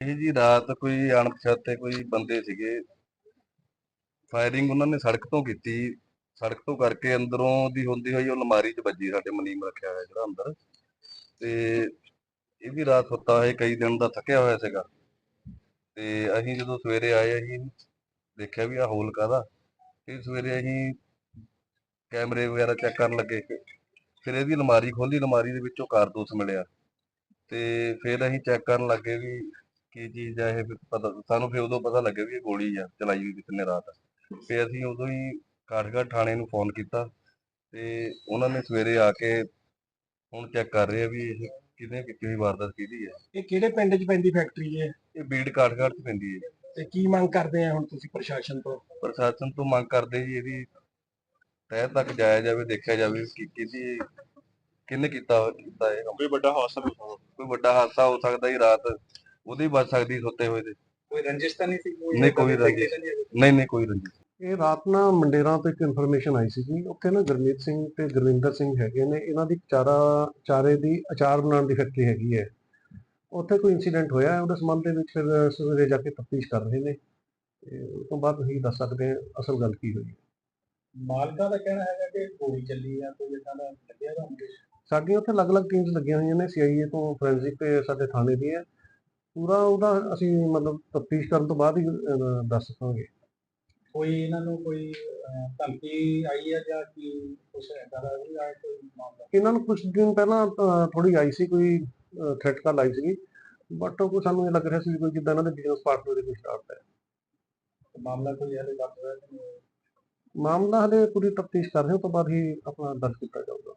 ਇਹ ਜੀ ਰਾਤ ਕੋਈ ਅਣਪਛਾਤੇ ਕੋਈ ਬੰਦੇ ਸੀਗੇ। ਫਾਇਰਿੰਗ ਉਹਨਾਂ ਨੇ ਸੜਕ ਤੋਂ ਕੀਤੀ। ਸੜਕ ਤੋਂ ਕਰਕੇ ਅੰਦਰੋਂ ਦੀ ਹੁੰਦੀ ਹੋਈ ਉਹ ਅਲਮਾਰੀ 'ਚ ਵੱਜੀ ਸਾਡੇ ਮਨੀਮ ਰੱਖਿਆ ਹੋਇਆ ਜਿਹੜਾ ਅੰਦਰ। ਤੇ ਇਹ ਵੀ ਰਾਤ ਸੁੱਤਾ ਹੋਇਆ, ਕਈ ਦਿਨ ਦਾ ਥੱਕਿਆ ਹੋਇਆ ਸੀਗਾ। ਤੇ ਅਸੀਂ ਜਦੋਂ ਸਵੇਰੇ ਆਏ, ਅਸੀਂ ਦੇਖਿਆ ਵੀ ਆ ਹੋਲ ਕਾਦਾ ਫਿਰ ਸਵੇਰੇ ਅਸੀਂ ਕੈਮਰੇ ਵਗੈਰਾ ਚੈੱਕ ਕਰਨ ਲੱਗੇ। ਫਿਰ ਇਹਦੀ ਅਲਮਾਰੀ ਖੋਲੀ, ਅਲਮਾਰੀ ਦੇ ਵਿੱਚੋਂ ਕਾਰਤੂਸ ਮਿਲਿਆ। ਤੇ ਫਿਰ ਅਸੀਂ ਚੈੱਕ ਕਰਨ ਲੱਗੇ ਵੀ ਕੀ ਚੀਜ਼ ਆ ਇਹ ਪਤਾ ਸਾਨੂੰ ਫਿਰ ਉਦੋਂ ਪਤਾ ਲੱਗਿਆ ਵੀ ਇਹ ਗੋਲੀ ਆ ਚਲਾਈ ਹੋਈ ਕਿਸੇ ਨੇ ਰਾਤ ਫਿਰ ਅਸੀਂ ਉਦੋਂ ਹੀ ਕਾਠਗੜ੍ਹ ਥਾਣੇ ਨੂੰ ਫੋਨ ਕੀਤਾ ਤੇ ਉਹਨਾਂ ਨੇ ਸਵੇਰੇ ਆ ਕੇ ਹੁਣ ਚੈੱਕ ਕਰ ਰਹੇ ਆ ਵੀ ਇਹ ਕਿਹਨੇ ਕੀਤੀ ਹੋਈ ਵਾਰਦਾਤ ਕਿਹਦੀ ਹੈ ਇਹ ਕਿਹੜੇ ਪਿੰਡ 'ਚ ਪੈਂਦੀ ਫੈਕਟਰੀ ਹੈ ਇਹ ਬੀੜ ਕਾਠਗੜ੍ਹ 'ਚ ਪੈਂਦੀ ਹੈ ਤੇ ਕੀ ਮੰਗ ਕਰਦੇ ਆ ਹੁਣ ਤੁਸੀਂ ਪ੍ਰਸ਼ਾਸਨ ਤੋਂ? ਪ੍ਰਸ਼ਾਸਨ ਤੋਂ ਮੰਗ ਕਰਦੇ ਜੀ ਇਹਦੀ ਤਹਿ ਤੱਕ ਜਾਇਆ ਜਾਵੇ ਦੇਖਿਆ ਜਾਵੇ ਕਿ ਕਿਹਦੀ ਕਿਹਨੇ ਕੀਤਾ ਕੀਤਾ ਇਹ। ਕੋਈ ਵੱਡਾ ਹਾਦਸਾ ਕੋਈ ਵੱਡਾ ਹਾਦਸਾ ਹੋ ਸਕਦਾ ਜੀ ਰਾਤ ਉਹਦੀ ਬਚ ਸਕਦੀ ਸੁੱਤੇ ਹੋਏ ਦੇ ਕੋਈ ਰੰਜਿਸ਼ ਤਾਂ ਨਹੀਂ ਸੀ? ਨਹੀਂ, ਕੋਈ ਰੰਜਿਸ਼। ਨਹੀਂ ਨਹੀਂ ਕੋਈ ਰੰਜਿਸ਼ ਇਹ ਰਾਤ ਨਾ ਮੰਡੇਰਾਂ ਤੋਂ ਇੱਕ ਇਨਫੋਰਮੇਸ਼ਨ ਆਈ ਸੀ ਜੀ ਉੱਥੇ ਨਾ ਗੁਰਮੀਤ ਸਿੰਘ ਤੇ ਗੁਰਵਿੰਦਰ ਸਿੰਘ ਹੈਗੇ ਨੇ। ਇਹਨਾਂ ਦੀ ਚਾਰਾ ਚਾਰੇ ਦੀ ਅਚਾਰ ਬਣਾਉਣ ਦੀ ਫੈਕਟਰੀ ਹੈਗੀ ਹੈ। ਉੱਥੇ ਕੋਈ ਇਨਸੀਡੈਂਟ ਹੋਇਆ ਹੈ, ਉਹਦੇ ਸੰਬੰਧ ਦੇ ਵਿੱਚ ਫਿਰ ਸਵੇਰੇ ਜਾ ਕੇ ਤਫਤੀਸ਼ ਕਰ ਰਹੇ ਨੇ। ਉਸ ਤੋਂ ਬਾਅਦ ਅਸੀਂ ਦੱਸ ਸਕਦੇ ਹਾਂ ਅਸਲ ਗੱਲ ਕੀ ਹੋਈ ਹੈ। ਮਾਲਕਾਂ ਦਾ ਕਹਿਣਾ ਹੈਗਾ ਕਿ ਗੋਲੀ ਚੱਲੀ ਆ ਕੋਈ ਇਦਾਂ ਦਾ ਲੱਗਿਆ ਤਾਂ ਸਾਡੀਆਂ ਉੱਥੇ ਅਲੱਗ-ਅਲੱਗ ਟੀਮਸ ਲੱਗੀਆਂ ਹੋਈਆਂ ਨੇ। ਸੀਆਈਏ ਤੋਂ ਫੋਰੈਂਸਿਕ ਤੇ ਸਾਡੇ ਥਾਣੇ ਦੀ ਹੈ। ਪੂਰਾ ਉਹਦਾ ਅਸੀਂ ਮਤਲਬ ਤਫਤੀਸ਼ ਕਰਨ ਤੋਂ ਬਾਅਦ ਹੀ ਅਹ, ਦੱਸ ਸਕਾਂਗੇ। ਕੋਈ ਇਹਨਾਂ ਨੂੰ ਕੋਈ ਅਹ, ਧਮਕੀ ਆਈ ਹੈ ਜਾਂ ਕੀ ਕੁਛ ਇਦਾਂ ਦਾ ਵੀ ਆਇਆ ਕੋਈ ਮਾਮਲਾ? ਇਹਨਾਂ ਨੂੰ ਕੁਝ ਦਿਨ ਪਹਿਲਾਂ ਥੋੜੀ ਆਈ ਸੀ ਕੋਈ ਥ੍ਰੈਟ ਕਾਲ ਆਈ ਸੀਗੀ। ਬਟ ਉਹ ਸਾਨੂੰ ਇਹ ਲੱਗ ਰਿਹਾ ਸੀ ਵੀ ਕੋਈ ਜਿੱਦਾਂ ਇਹਨਾਂ ਦੇ ਬਿਜ਼ਨਸ ਪਾਰਟਨਰ ਦੇ ਕੋਈ ਸਟਾਰਟ ਹੈ। ਮਾਮਲਾ ਕੋਈ ਹਲੇ ਰਿਹਾ ਨਹੀਂ? ਮਾਮਲਾ ਹਲੇ ਪੂਰੀ ਤਫਤੀਸ਼ ਕਰ ਰਹੇ ਹਾਂ ਤੋਂ ਬਾਅਦ ਹੀ ਆਪਣਾ ਦਰਜ ਕੀਤਾ ਜਾਊਗਾ।